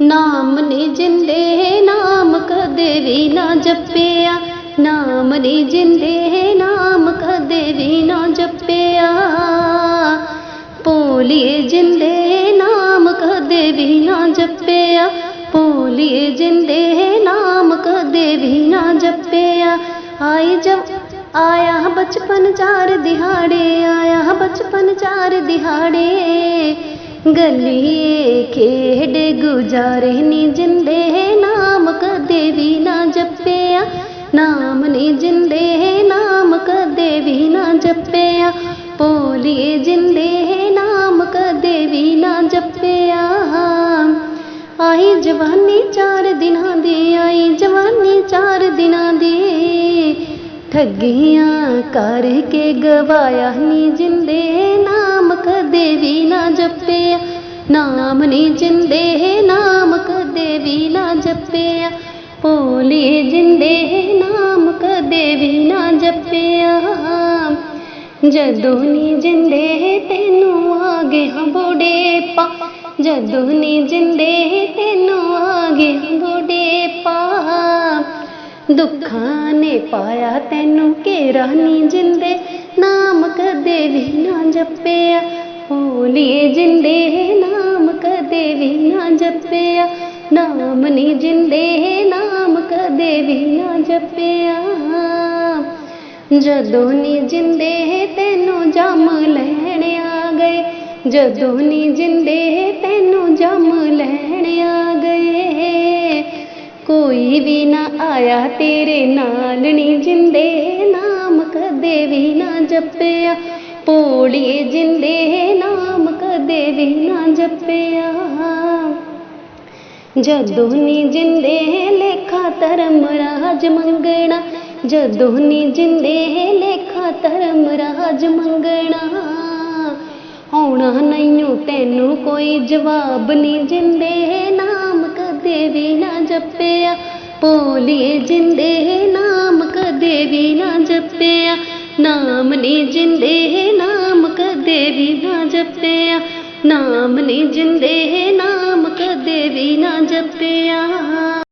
ਨਾਮ ਨੀ ਜਿੰਦੇ, ਨਾਮ ਕਦੇ ਵੀ ਨਾ ਜਪਿਆ। ਨਾਮ ਨੀ ਜਿੰਦੇ, ਨਾਮ ਕਦੇ ਵੀ ਨਾ ਜਪਿਆ। ਭੋਲੀਏ ਜਿੰਦੇ, ਨਾਮ ਕਦੇ ਵੀ ਨਾ ਜਪਿਆ। ਭੋਲੀਏ ਜਿੰਦੇ, ਨਾਮ ਕਦੇ ਵੀ ਨਾ ਜਪਿਆ। ਆਈ ਜਬ ਆਇਆ ਬਚਪਨ ਚਾਰ ਦਿਹਾੜੇ, ਆਇਆ ਬਚਪਨ ਚਾਰ ਦਿਹਾੜੇ। ਗਲੀਏ ਖੇਡ ਗੁਜ਼ਾਰੇ ਨੀ ਜਿੰਦੇ, ਨਾਮ ਕਦੇ ਵੀ ਨਾ ਜਪਿਆ। ਨਾਮ ਨੀ ਜਿੰਦੇ, ਨਾਮ ਕਦੇ ਵੀ ਨਾ ਜਪਿਆ। ਭੋਲੀਏ ਜਿੰਦੇ, ਨਾਮ ਕਦੇ ਵੀ ਨਾ ਜਪਿਆ। ਆਈ ਜਵਾਨੀ ਚਾਰ ਦਿਨਾਂ ਦੀ, ਆਈ ਜਵਾਨੀ ਚਾਰ ਦਿਨਾਂ ਦੀ। ਠੱਗੀਆਂ ਕਰਕੇ ਗਵਾਇਆ ਨੀ ਜਿੰਦੇ ਨਾ ਕਦੇ ਵੀ ਨਾ ਜਪਿਆ। ਨਾਮ ਨੀ ਜਿੰਦੇ, ਨਾਮ ਕਦੇ ਵੀ ਨਾ ਜਪਿਆ। ਭੋਲੇ ਜਿੰਦੇ, ਨਾਮ ਕਦੇ ਵੀ ਨਾ ਜਪਿਆ। ਜਦੋਂ ਨੀ ਜਿੰਦੇ, ਤੈਨੂੰ ਆ ਗਿਆ ਬੁਢੇਪਾ। ਜਦੋਂ ਨੀ ਜਿੰਦੇ, ਤੈਨੂੰ ਆ ਗਿਆ ਬੁਢੇਪਾ। ਦੁੱਖਾਂ ਨੇ ਪਾਇਆ ਤੈਨੂੰ ਘੇਰਾ ਨੀ ਜਿੰਦੇ। ਨਾਮ ਕਦੇ ਵੀ ਨਾ ਜਪਿਆ। ਭੋਲੀਏ ਜਿੰਦੇ ਨਾਮ ਕਦੇ ਵੀ ਨਾ ਜਪਿਆ। ਨਾਮ ਨੀ ਜਿੰਦੇ ਨਾਮ ਕਦੇ ਵੀ ਨਾ ਜਪਿਆ। ਜਦੋਂ ਨੀ ਜਿੰਦੇ ਤੈਨੂੰ ਜੰਮ ਲੈਣ ਆ ਗਏ। ਜਦੋਂ ਨੀ ਜਿੰਦੇ ਤੈਨੂੰ ਜੰਮ ਲੈਣ ਆ ਗਏ। ਕੋਈ ਵੀ ਨਾ ਆਇਆ ਤੇਰੇ ਨਾਲ ਨੀ ਜਿੰਦੇ, ਨਾਮ ਕਦੇ ਵੀ ਨਾ ਜਪਿਆ। ਭੋਲੀਏ ਜਿੰਦੇ, ਨਾਮ ਕਦੇ ਵੀ ਨਾ ਜਪਿਆ। ਜਦੋਂ ਨੀ ਜਿੰਦੇ, ਲੇਖਾ ਧਰਮ ਰਾਜ ਮੰਗਣਾ। ਜਦੋਂ ਨੀ ਜਿੰਦੇ, ਲੇਖਾ ਧਰਮ ਰਾਜ ਮੰਗਣਾ। ਆਉਣਾ ਨਹੀਂ ਤੈਨੂੰ ਕੋਈ ਜਵਾਬ ਨੀ ਜਿੰਦੇ, ਨਾ ਕਦੇ ਵੀ ਨਾ ਜਪਿਆ ਭੋਲੀਏ ਜਿੰਦੇ ਨਾਮ ਕਦੇ ਵੀ ਨਾ ਜਪਿਆ ਨਾਮ ਨੀ ਜਿੰਦੇ ਨਾਮ ਕਦੇ ਵੀ ਨਾ ਜਪਿਆ ਨਾਮ ਨੀ ਜਿੰਦੇ ਨਾਮ ਕਦੇ ਵੀ ਨਾ ਜਪਿਆ।